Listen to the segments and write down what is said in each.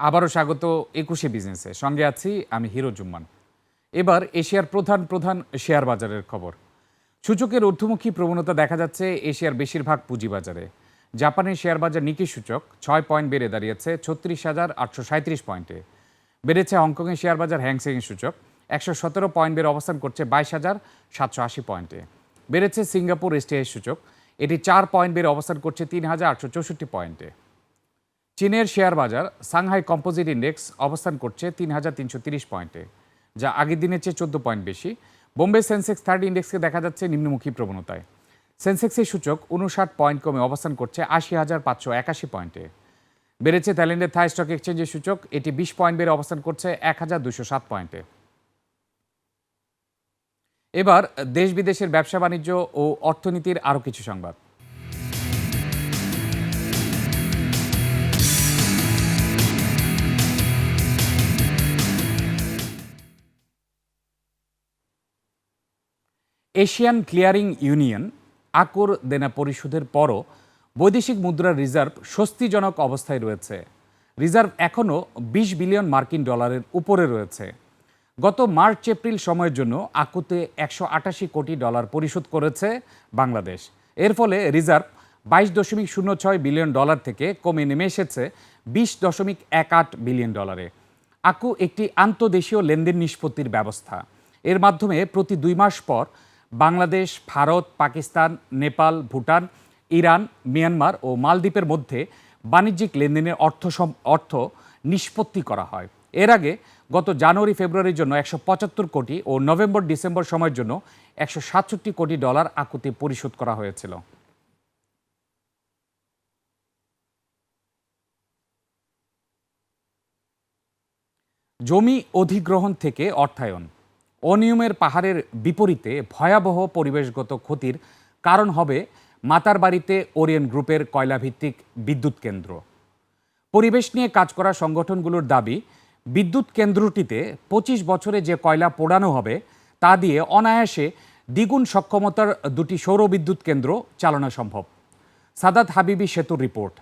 আবারও স্বাগত একুশে বিজনেসে। সঙ্গে আছি আমি হিরো জুম্মান। এবার এশিয়ার প্রধান প্রধান শেয়ার বাজারের খবর। সূচকের ঊর্ধ্বমুখী প্রবণতা দেখা যাচ্ছে এশিয়ার বেশিরভাগ পুঁজিবাজারে। জাপানের শেয়ার বাজার নিকি সূচক ছয় পয়েন্ট বেড়ে দাঁড়িয়েছে ছত্রিশ হাজার আটশো সাঁত্রিশ পয়েন্টে। বেড়েছে হংকংয়ের শেয়ার বাজার হ্যাংসেং সূচক একশো সতেরো পয়েন্ট বেড়ে অবস্থান করছে বাইশ হাজার সাতশো আশি পয়েন্টে। বেড়েছে সিঙ্গাপুর এসটিআই সূচক এটি চার পয়েন্ট বেড়ে অবস্থান করছে তিন হাজার আটশো চৌষট্টি পয়েন্টে। চীনের শেয়ার বাজার সাংহাই কম্পোজিট ইন্ডেক্স অবস্থান করছে তিন হাজার তিনশো তিরিশ পয়েন্টে, যা আগের দিনের চেয়ে চোদ্দ পয়েন্ট বেশি। বোম্বে সেন্সেক্স থার্ড ইন্ডেক্সকে দেখা যাচ্ছে নিম্নমুখী প্রবণতায়। সেন্সেক্সের সূচক উনষাট পয়েন্ট কমে অবস্থান করছে আশি হাজার পাঁচশো একাশি পয়েন্টে। বেড়েছে থাইল্যান্ডের থাই স্টক এক্সচেঞ্জের সূচক, এটি বিশ পয়েন্ট বেড়ে অবস্থান করছে এক হাজার দুশো সাত পয়েন্টে। এবার দেশ বিদেশের ব্যবসা বাণিজ্য ও অর্থনীতির আরও কিছু সংবাদ। এশিয়ান ক্লিয়ারিং ইউনিয়ন, আকর দেনা পরিশোধের পরও বৈদেশিক মুদ্রার রিজার্ভ স্বস্তিজনক অবস্থায় রয়েছে। রিজার্ভ এখনও বিশ বিলিয়ন মার্কিন ডলারের উপরে রয়েছে। গত মার্চ এপ্রিল সময়ের জন্য আকুতে একশো আটাশি কোটি ডলার পরিশোধ করেছে বাংলাদেশ। এর ফলে রিজার্ভ বাইশ দশমিক শূন্য ছয় বিলিয়ন ডলার থেকে কমে নেমে এসেছে বিশ দশমিক এক আট বিলিয়ন ডলারে। আকু একটি আন্তদেশীয় লেনদেন নিষ্পত্তির ব্যবস্থা। এর মাধ্যমে প্রতি দুই মাস পর বাংলাদেশ, ভারত, পাকিস্তান, নেপাল, ভুটান, ইরান, মিয়ানমার ও মালদ্বীপের মধ্যে বাণিজ্যিক লেনদেনের অর্থ অর্থ নিষ্পত্তি করা হয়। এর আগে গত জানুয়ারি, ফেব্রুয়ারির জন্য একশো পঁচাত্তর কোটি ও নভেম্বর, ডিসেম্বর সময়ের জন্য একশো সাতষট্টি কোটি ডলার আকুতি পরিশোধ করা হয়েছিল। জমি অধিগ্রহণ থেকে অর্থায়ন। অনিয়মের পাহাড়ের বিপরীতে ভয়াবহ পরিবেশগত ক্ষতির কারণ হবে মাতার বাড়িতে ওরিয়েন গ্রুপের কয়লাভিত্তিক বিদ্যুৎ কেন্দ্র। পরিবেশ নিয়ে কাজ করা সংগঠনগুলোর দাবি, বিদ্যুৎ কেন্দ্রটিতে পঁচিশ বছরে যে কয়লা পোড়ানো হবে, তা দিয়ে অনায়াসে দ্বিগুণ সক্ষমতার দুটি সৌর বিদ্যুৎ কেন্দ্র চালানো সম্ভব। সাদাত হাবিবি সেতুর রিপোর্ট।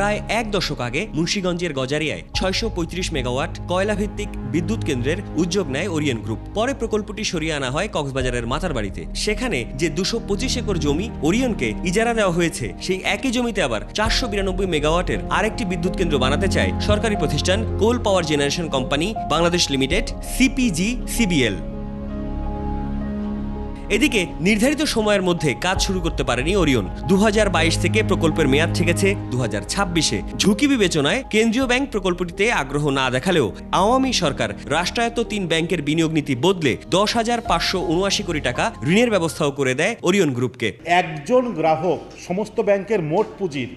প্রায় এক দশক আগে মুন্সীগঞ্জের গজারিয়ায় ছয়শো পঁয়ত্রিশ মেগাওয়াট কয়লাভিত্তিক বিদ্যুৎ কেন্দ্রের উদ্যোগ নেয় ওরিয়েন গ্রুপ। পরে প্রকল্পটি সরিয়ে আনা হয় কক্সবাজারের মাথার বাড়িতে। সেখানে যে দুশো পঁচিশ একর জমি ওরিয়নকে ইজারা দেওয়া হয়েছে, সেই একই জমিতে আবার চারশো বিরানব্বই মেগাওয়াটের আরেকটি বিদ্যুৎ কেন্দ্র বানাতে চায় সরকারি প্রতিষ্ঠান coal power generation company Bangladesh limited, CPG, CBL. এদিকে নির্ধারিত সময়ের মধ্যে কাজ শুরু করতে পারেনি ওরিয়ন। দু হাজার বাইশ থেকে প্রকল্পের মেয়াদ ঠেকেছে দু হাজার ছাব্বিশে। ঝুঁকি বিবেচনায় কেন্দ্রীয় ব্যাংক প্রকল্পটিতে আগ্রহ না দেখালেও আওয়ামী সরকার রাষ্ট্রায়ত্ত তিন ব্যাংকের বিনিয়োগ নীতি বদলে দশ হাজার পাঁচশো উনআশি কোটি টাকা ঋণের ব্যবস্থাও করে দেয় ওরিয়ন গ্রুপকে। একজন গ্রাহক সমস্ত ব্যাংকের মোট পুঁজির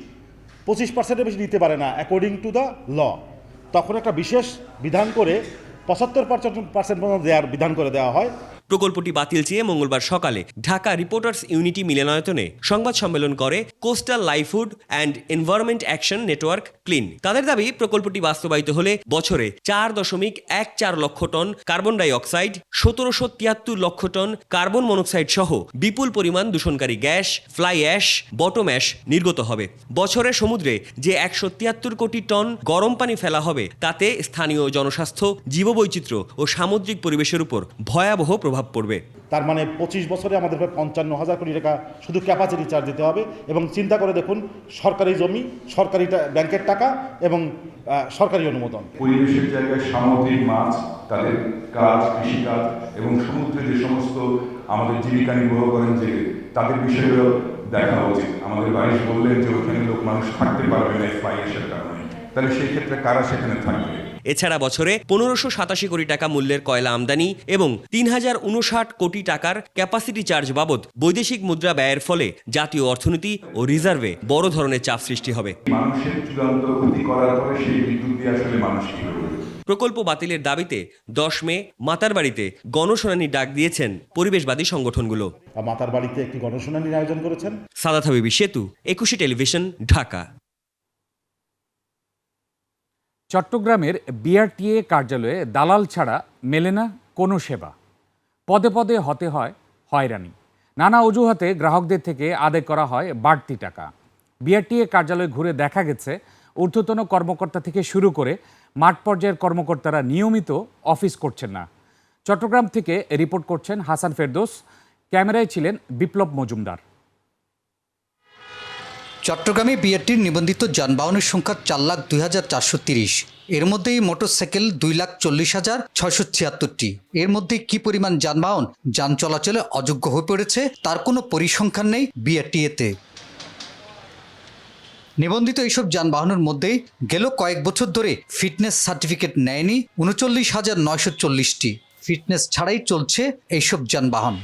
পঁচিশ পার্সেন্টের বেশি দিতে পারে না অ্যাকর্ডিং টু দ্য ল তখন একটা বিশেষ বিধান করে পঁচাত্তর পার্সেন্ট পর্যন্ত দেওয়ার বিধান করে দেওয়া হয়। প্রকল্পটি বাতিল চেয়ে মঙ্গলবার সকালে ঢাকা রিপোর্টার্স ইউনিটি মিলনায়তনে সংবাদ সম্মেলন করে coastal livelihood and environment action network CLEAN. তাদের দাবি, প্রকল্পটি বাস্তবায়িত হলে বছরে চার দশমিক এক চার লক্ষ টন কার্বন ডাই অক্সাইড সতেরোশো তিয়াত্তর লক্ষ টন কার্বন মনোক্সাইড সহ বিপুল পরিমাণ দূষণকারী gas, fly ash, bottom ash নির্গত হবে। বছরে সমুদ্রে যে একশো তিয়াত্তর কোটি টন গরম পানি ফেলা হবে, তাতে স্থানীয় জনস্বাস্থ্য, জীববৈচিত্র্য ও সামুদ্রিক পরিবেশের উপর ভয়াবহ প্রভাব পড়বে। তার মানে পঁচিশ বছরে আমাদের প্রায় পঞ্চান্ন হাজার কোটি টাকা শুধু ক্যাপাসিটি চার্জ দিতে হবে এবং চিন্তা করে দেখুন সরকারি জমি সরকারি ব্যাংকের টাকা এবং সরকারি অনুমোদন। পরিবেশের জায়গায় সামুদ্রিক মাছ তাদের কাজ কৃষিকাজ এবং সমুদ্রে যে সমস্ত আমাদের জীবিকা নির্বাহ করেন যে তাদের বিষয়গুলো দেখা উচিত। আমাদের বাড়ি বললেন যে ওখানে লোক মানুষ থাকতে পারবে না ফ্লাই এসের কারণে। তাহলে সেই ক্ষেত্রে কারা সেখানে থাকবে? এছাড়া বছরে পনেরোশো সাতাশি কোটি টাকা মূল্যের কয়লা আমদানি এবং তিন হাজার উনষাট কোটি টাকার ক্যাপাসিটি চার্জ বাবদ বৈদেশিক মুদ্রা ব্যয়ের ফলে জাতীয় অর্থনীতি ও রিজার্ভে বড় ধরনের চাপ সৃষ্টি হবে। মানুষের চূড়ান্ত ক্ষতি করার পরে সেই বিদ্যুৎ দিয়ে আসলে মানুষ কি প্রকল্প বাতিলের দাবিতে দশ মে মাতার বাড়িতে গণশুনানির ডাক দিয়েছেন পরিবেশবাদী সংগঠনগুলো। মাতার বাড়িতে একটি গণশুনানির আয়োজন করেছেন। সাদাত হাবিবি সেতু একুশে টেলিভিশন ঢাকা। চট্টগ্রামের বিআরটিএ কার্যালয়ে দালাল ছাড়া মেলে না কোনো সেবা। পদে পদে হতে হয় হয়রানি। নানা অজুহাতে গ্রাহকদের থেকে আদায় করা হয় বাড়তি টাকা। বিআরটিএ কার্যালয়ে ঘুরে দেখা গেছে, ঊর্ধ্বতন কর্মকর্তা থেকে শুরু করে মাঠ পর্যায়ের কর্মকর্তারা নিয়মিত অফিস করছেন না। চট্টগ্রাম থেকে রিপোর্ট করছেন হাসান ফেরদোস। ক্যামেরায় ছিলেন বিপ্লব মজুমদার। চট্টগ্রামে বিআরটির নিবন্ধিত যানবাহনের সংখ্যা চার লাখ দুই হাজার চারশো তিরিশ। এর মধ্যেই মোটরসাইকেল দুই লাখ চল্লিশ হাজার ছয়শো ছিয়াত্তরটি। এর মধ্যে কি পরিমাণ যানবাহন, যান চলাচলে অযোগ্য হয়ে পড়েছে, তার কোনো পরিসংখ্যান নেই বিআরটিএতে নিবন্ধিত এইসব যানবাহনের মধ্যেই গেল কয়েক বছর ধরে ফিটনেস সার্টিফিকেট নেয়নি উনচল্লিশ হাজার নয়শো চল্লিশটি। ফিটনেস ছাড়াই চলছে এইসব যানবাহন।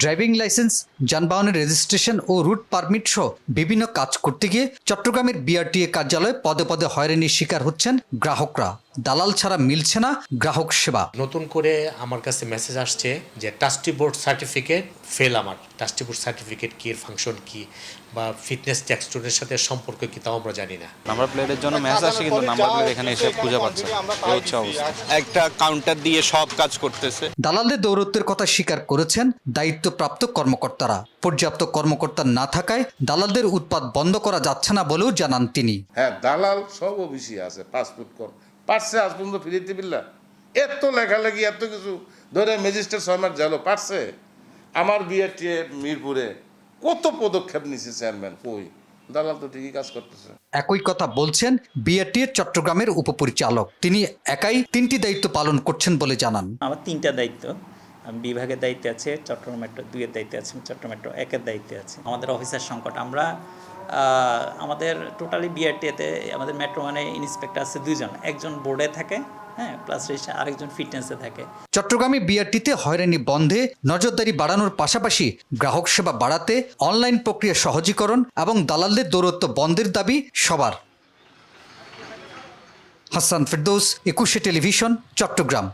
ড্রাইভিং লাইসেন্স, যানবাহনের রেজিস্ট্রেশন ও রুট পারমিট সহ বিভিন্ন কাজ করতে গিয়ে চট্টগ্রামের বিআরটিএ কার্যালয়ে পদে পদে হয়রানির শিকার হচ্ছেন গ্রাহকরা। দালাল ছাড়া মিলছে না গ্রাহক সেবা। নতুন করে আমার কাছে মেসেজ আসছে যে টাস্টি বোর্ড সার্টিফিকেট ফেল আমার। টাস্টি বোর্ড সার্টিফিকেট কি এর ফাংশন কি? বা ফিটনেস টেক্সটুরের সাথে সম্পর্ক কি তাও আমরা জানি না। নাম্বার প্লেটের জন্য মেসেজ আসে কিন্তু নাম্বার প্লেট এখানে এসে খুঁজে পাচ্ছে এই হচ্ছে অবস্থা। একটা কাউন্টার দিয়ে সব কাজ করতেছে। দালালদের দৌরত্বের কথা স্বীকার করেছেন দায়িত্বপ্রাপ্ত কর্মকর্তারা। পর্যাপ্ত কর্মকর্তা না থাকায় দালালদের উৎপাদ বন্ধ করা যাচ্ছে না বলেও জানান তিনি। হ্যাঁ দালাল সব অফিসে আছে পাসপোর্ট কর। পারছে আজ পর্যন্ত ফিরিতে বিল্লা এত লেখালেখি এত কিছু। ধরে ম্যাজিস্ট্রেট মাস গেল পারছে? আমার বিয়েটি মিরপুরে কত পদক্ষেপ নিছে চেয়ারম্যান? কই? দালাল তো ঠিকই কাজ করতেছে। একই কথা বলছেন বিআরটিএর চট্টগ্রামের উপপরিচালক। তিনি একাই তিনটি দায়িত্ব পালন করছেন বলে জানান। আমার তিনটা দায়িত্ব। আমি বিভাগের দায়িত্বে আছে চট্টগ্রাম মেট্রো দুইয়ের দায়িত্বে আছে চট্টগ্রাম মেট্রো একের দায়িত্বে আছে। আমাদের অফিসার সংকট আমরা আমাদের টোটালি বিআরটিতে আমাদের মেট্রো মানে ইন্সপেক্টর আছে দুইজন। একজন বোর্ডে থাকে হ্যাঁ প্লাস আরেকজন ফিটনেসে থাকে। চট্টগ্রামে বিআরটিতে হয়রানি বন্ধে নজরদারি বাড়ানোর পাশাপাশি গ্রাহক সেবা বাড়াতে অনলাইন প্রক্রিয়া সহজীকরণ এবং দালালদের দৌরত্ব বন্ধের দাবি সবার। হাসান ফেরদৌস, একুশে টেলিভিশন, চট্টগ্রাম।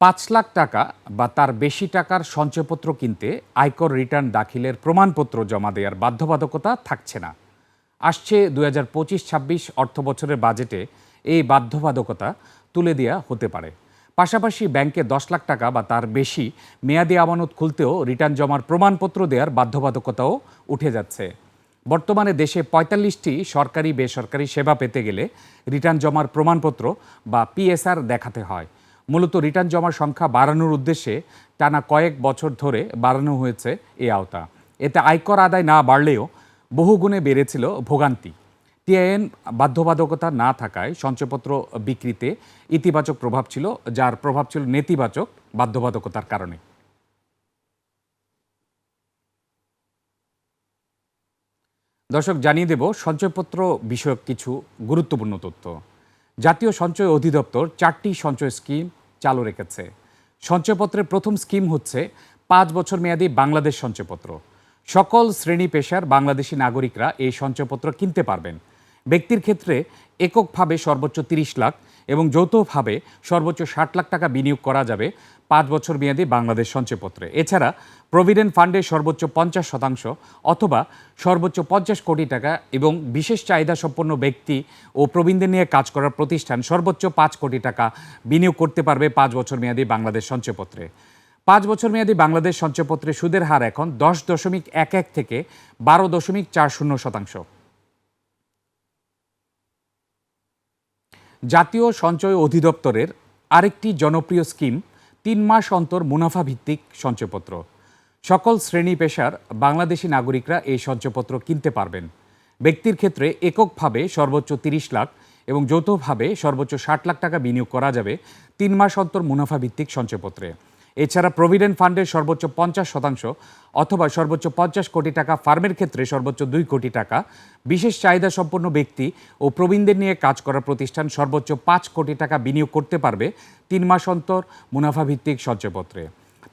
পাঁচ লাখ টাকা বা তার বেশি টাকার সঞ্চয়পত্র কিনতে আয়কর রিটার্ন দাখিলের প্রমাণপত্র জমা দেওয়ার বাধ্যবাধকতা থাকছে না। আসছে দুই হাজার পঁচিশ ছাব্বিশ অর্থ বছরের বাজেটে এই বাধ্যবাধকতা তুলে দেওয়া হতে পারে। পাশাপাশি ব্যাংকে দশ লাখ টাকা বা তার বেশি মেয়াদি আমানত খুলতেও রিটার্ন জমার প্রমাণপত্র দেওয়ার বাধ্যবাধকতাও উঠে যাচ্ছে। বর্তমানে দেশে পঁয়তাল্লিশটি সরকারি বেসরকারি সেবা পেতে গেলে রিটার্ন জমার প্রমাণপত্র বা পিএসআর দেখাতে হয়। মূলত রিটার্ন জমার সংখ্যা বাড়ানোর উদ্দেশ্যে টানা কয়েক বছর ধরে বাড়ানো হয়েছে এ আওতা। এতে আয়কর আদায় না বাড়লেও বহুগুণে বেড়েছিল ভোগান্তি। টিআইএন বাধ্যবাধকতা না থাকায় সঞ্চয়পত্র বিক্রিতে ইতিবাচক প্রভাব ছিল, যার প্রভাব ছিল নেতিবাচক বাধ্যবাধকতার কারণে। দর্শক, জানিয়ে দেব, সঞ্চয়পত্র বিষয়ক কিছু গুরুত্বপূর্ণ তথ্য। জাতীয় সঞ্চয় অধিদপ্তর চারটি সঞ্চয় স্কিম চালু রেখেছে। সঞ্চয়পত্রের প্রথম স্কিম হচ্ছে পাঁচ বছর মেয়াদি বাংলাদেশ সঞ্চয়পত্র। সকল শ্রেণি পেশার বাংলাদেশি নাগরিকরা এই সঞ্চয়পত্র কিনতে পারবেন। ব্যক্তির ক্ষেত্রে এককভাবে সর্বোচ্চ তিরিশ লাখ এবং যৌথভাবে সর্বোচ্চ ষাট লাখ টাকা বিনিয়োগ করা যাবে পাঁচ বছর মেয়াদী বাংলাদেশ সঞ্চয়পত্রে। এছাড়া প্রভিডেন্ট ফান্ডে সর্বোচ্চ পঞ্চাশ শতাংশ অথবা সর্বোচ্চ পঞ্চাশ কোটি টাকা এবং বিশেষ চাহিদা সম্পন্ন ব্যক্তি ও প্রবীণদের নিয়ে কাজ করার প্রতিষ্ঠান সর্বোচ্চ পাঁচ কোটি টাকা বিনিয়োগ করতে পারবে পাঁচ বছর মেয়াদী বাংলাদেশ সঞ্চয়পত্রে। পাঁচ বছর মেয়াদী বাংলাদেশ সঞ্চয়পত্রে সুদের হার এখন দশ দশমিক এক এক থেকে বারো দশমিক চার শূন্য শতাংশ। জাতীয় সঞ্চয় অধিদপ্তরের আরেকটি জনপ্রিয় স্কিম তিন মাস অন্তর মুনাফা ভিত্তিক সঞ্চয়পত্র। সকল শ্রেণি পেশার বাংলাদেশি নাগরিকরা এই সঞ্চয়পত্র কিনতে পারবেন। ব্যক্তির ক্ষেত্রে এককভাবে সর্বোচ্চ তিরিশ লাখ এবং যৌথভাবে সর্বোচ্চ ষাট লাখ টাকা বিনিয়োগ করা যাবে তিন মাস অন্তর মুনাফা ভিত্তিক সঞ্চয়পত্রে। এছাড়া প্রভিডেন্ট ফান্ডের সর্বোচ্চ পঞ্চাশ শতাংশ অথবা সর্বোচ্চ পঞ্চাশ কোটি টাকা ফার্মের ক্ষেত্রে সর্বোচ্চ দুই কোটি টাকা। বিশেষ চাহিদা সম্পন্ন ব্যক্তি ও প্রবীণদের নিয়ে কাজ করার প্রতিষ্ঠান সর্বোচ্চ পাঁচ কোটি টাকা বিনিয়োগ করতে পারবে তিন মাস অন্তর মুনাফা ভিত্তিক সঞ্চয়পত্রে।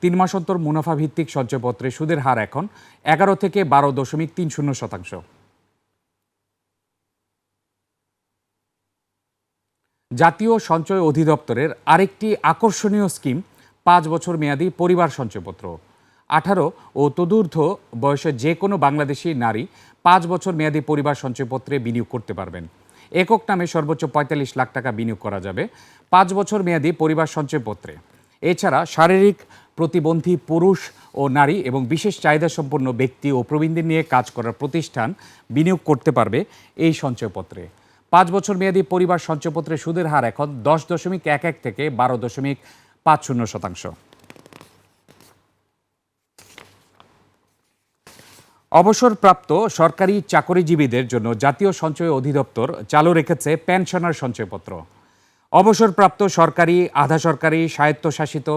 তিন মাস অন্তর মুনাফা ভিত্তিক সঞ্চয়পত্রে সুদের হার এখন এগারো থেকে বারো দশমিক তিন শূন্য শতাংশ। জাতীয় সঞ্চয় অধিদপ্তরের আরেকটি আকর্ষণীয় স্কিম পাঁচ বছর মেয়াদী পরিবার সঞ্চয়পত্র আঠারো ও তদূর্ধ্ব বয়সের যে কোনো বাংলাদেশি নারী পাঁচ বছর মেয়াদী পরিবার সঞ্চয়পত্রে বিনিয়োগ করতে পারবেন। একক নামে সর্বোচ্চ পঁয়তাল্লিশ লাখ টাকা বিনিয়োগ করা যাবে পাঁচ বছর মেয়াদী পরিবার সঞ্চয়পত্রে এছাড়া শারীরিক প্রতিবন্ধী পুরুষ ও নারী এবং বিশেষ চাহিদা সম্পন্ন ব্যক্তি ও প্রবীণদের নিয়ে কাজ করার প্রতিষ্ঠান বিনিয়োগ করতে পারবে এই সঞ্চয়পত্রে পাঁচ বছর মেয়াদী পরিবার সঞ্চয়পত্রে সুদের হার এখন দশ দশমিক এক এক থেকে বারো দশমিক পাঁচ শূন্য শতাংশ। অবসরপ্রাপ্ত সরকারি চাকরিজীবীদের জন্য জাতীয় সঞ্চয় অধিদপ্তর চালু রেখেছে পেনশনার সঞ্চয়পত্র। অবসরপ্রাপ্ত সরকারি, আধা সরকারি, স্বায়ত্তশাসিত,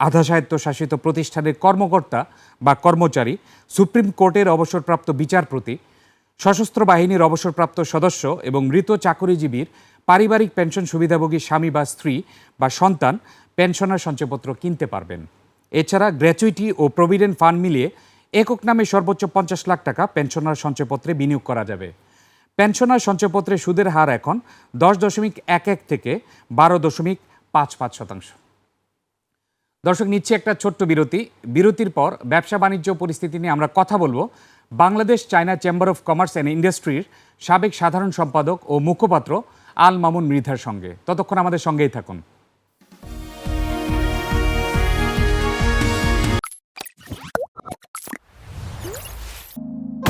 আধা স্বায়ত্তশাসিত প্রতিষ্ঠানের কর্মকর্তা বা কর্মচারী, সুপ্রিম কোর্টের অবসরপ্রাপ্ত বিচারপতি, সশস্ত্র বাহিনীর অবসরপ্রাপ্ত সদস্য এবং মৃত চাকরিজীবীর পারিবারিক পেনশন সুবিধাভোগী স্বামী বা স্ত্রী বা সন্তান পেনশনার সঞ্চয়পত্র কিনতে পারবেন। এছাড়া গ্র্যাচুইটি ও প্রভিডেন্ট ফান্ড মিলিয়ে একক নামে সর্বোচ্চ পঞ্চাশ লাখ টাকা পেনশনার সঞ্চয়পত্রে বিনিয়োগ করা যাবে। পেনশনার সঞ্চয়পত্রে সুদের হার এখন দশ দশমিক এক এক থেকে বারো দশমিক পাঁচ পাঁচ শতাংশ। দর্শক, নিচ্ছে একটা ছোট্ট বিরতি। বিরতির পর ব্যবসা বাণিজ্য পরিস্থিতি নিয়ে আমরা কথা বলব Bangladesh China chamber of commerce and ইন্ডাস্ট্রির সাবেক সাধারণ সম্পাদক ও মুখপাত্র আল মামুন মৃধার সঙ্গে। ততক্ষণ আমাদের সঙ্গেই থাকুন।